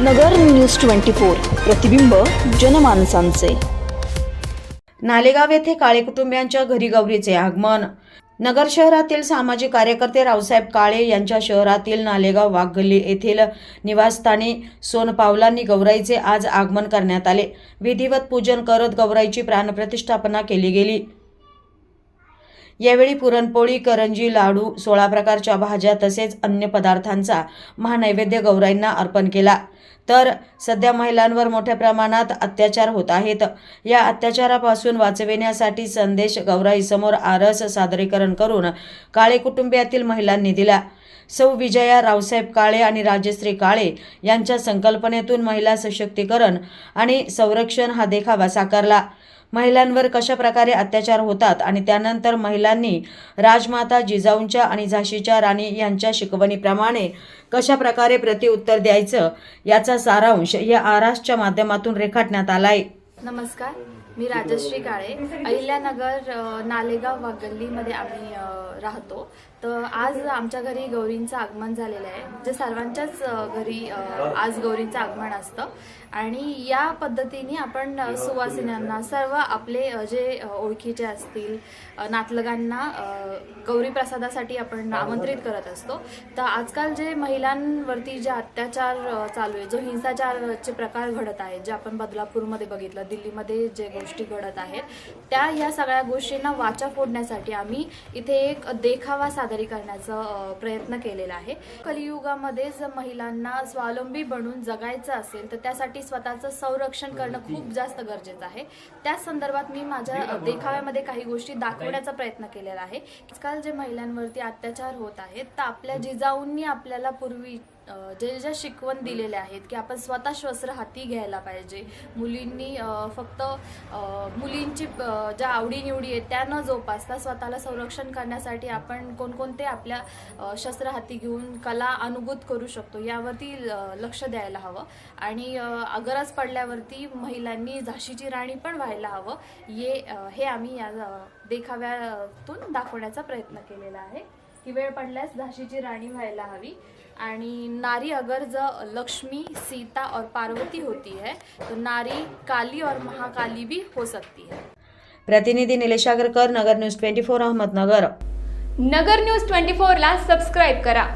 नगर news twenty four प्रतिबिंब जनमानसांचे. नालेगाव येथे काळे कुटुंबियांच्या घरी गौरीचे आगमन. नगर शहरातील सामाजिक कार्यकर्ते रावसाहेब काळे यांच्या शहरातील नालेगाव वाघगल्ली येथील निवासस्थानी सोनपावलांनी गौराईचे आज आगमन करण्यात आले. विधिवत पूजन करत गौराईची प्राणप्रतिष्ठापना केली गेली. यावेळी पुरणपोळी करंजी लाडू सोळा प्रकारच्या भाज्या तसेच अन्य पदार्थांचा महानैवेद्य गौराईंना अर्पण केला. तर सध्या महिलांवर मोठ्या प्रमाणात अत्याचार होत आहेत. या अत्याचारापासून वाचविण्यासाठी संदेश गौराईसमोर आरस सादरीकरण करून काळे कुटुंबियातील महिलांनी दिला. सौ विजया रावसाहेब काळे आणि राजश्री काळे यांच्या संकल्पनेतून महिला सशक्तीकरण आणि संरक्षण हा देखावा साकारला. महिलांवर कशा प्रकारे अत्याचार होतात आणि त्यानंतर महिलांनी राजमाता जिजाऊंच्या आणि झाशीच्या राणी यांच्या शिकवणीप्रमाणे कशा प्रकारे प्रतिउत्तर द्यायचं याचा सारांश या आरासच्या माध्यमातून रेखाटण्यात आलाय. नमस्कार. मी राजश्री काळे. अहिल्यानगर नालेगाव नालेगाव वागल्लीमध्ये आम्ही राहतो. तर आज आमच्या घरी गौरींचं आगमन झालेलं आहे. जे सर्वांच्याच घरी आज गौरींचं आगमन असतं. आणि या पद्धतीने आपण सुवासिन्यांना सर्व आपले जे ओळखीचे असतील नातलगांना गौरी प्रसादासाठी आपण आमंत्रित करत असतो. तर आजकाल जे महिलांवरती जे अत्याचार चालू आहे जो हिंसाचारचे प्रकार घडत आहेत जे आपण बदलापूरमध्ये बघितलं दिल्लीमध्ये जे गोष्टी घडत आहेत. त्या या सगळ्या गोष्टींना वाचा फोडण्यासाठी आम्ही इथे एक देखावा सादरी करण्याचा प्रयत्न केलेला आहे. कलियुगामध्ये जर महिलांना स्वावलंबी बनून जगायचं असेल तर त्यासाठी स्वतःचं संरक्षण करणं खूप जास्त गरजेचं आहे. त्याच संदर्भात मी माझ्या देखाव्यामध्ये काही गोष्टी दाखवण्याचा प्रयत्न केलेला आहे. आजकाल जे महिलांवरती अत्याचार होत आहेत तर आपल्या जिजाऊंनी आपल्याला पूर्वी जे ज्या शिकवण दिलेल्या आहेत की आपण स्वतः शस्त्र हाती घ्यायला पाहिजे. मुलींनी फक्त मुलींची ज्या आवडीनिवडी आहेत त्या न जोपासता स्वतःला संरक्षण करण्यासाठी आपण कोणकोणते आपल्या शस्त्र हाती घेऊन कला अनुभूत करू शकतो यावरती लक्ष द्यायला हवं. आणि अगरज गरज पडल्यावरती महिलांनी झाशीची राणी पण व्हायला हवं. ये हे आम्ही या देखाव्यातून दाखवण्याचा प्रयत्न केलेला आहे. की वेळ पडल्यास झाशीची राणी व्हायला हवी. आणि नारी अगर ज लक्ष्मी सीता और पार्वती होती है तो नारी काली और महाकाली भी हो सकती है. प्रतिनिधी Nilesh Agarkar Nagar news twenty four Ahmednagar. Nagar news twenty फोरला सबस्क्राईब करा.